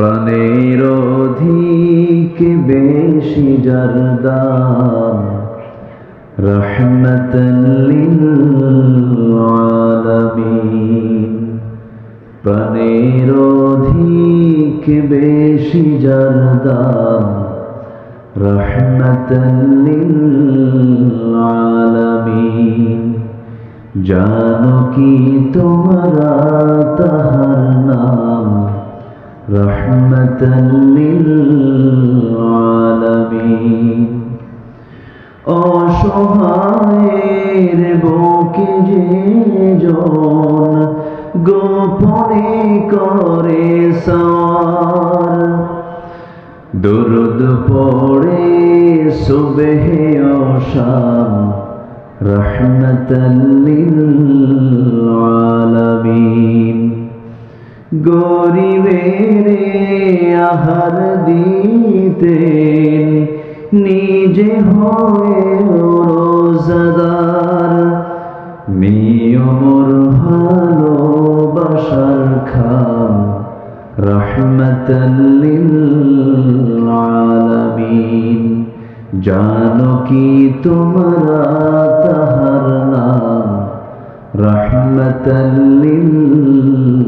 প্রাণের অধিক বেশি যার আলামিন প্রাণের অধিক বেশি যার দাম রহমতলিল জানো কি তোমরা তাহার রহমতলিল আলামিন অসহায়ের বুকে যে জন গোপনে করে সওয়ার দুরুদ পড়ে সুবেহে অশাম রহমতলিল আলামিন গরিবের আহার দিতেন নিজে হয়ে রোজাদার। নিয়মর ভালোবাসার খাম রহমতলিল আলামিন জানো কি তোমরা তাহার নাম রহমতলিল আলামিন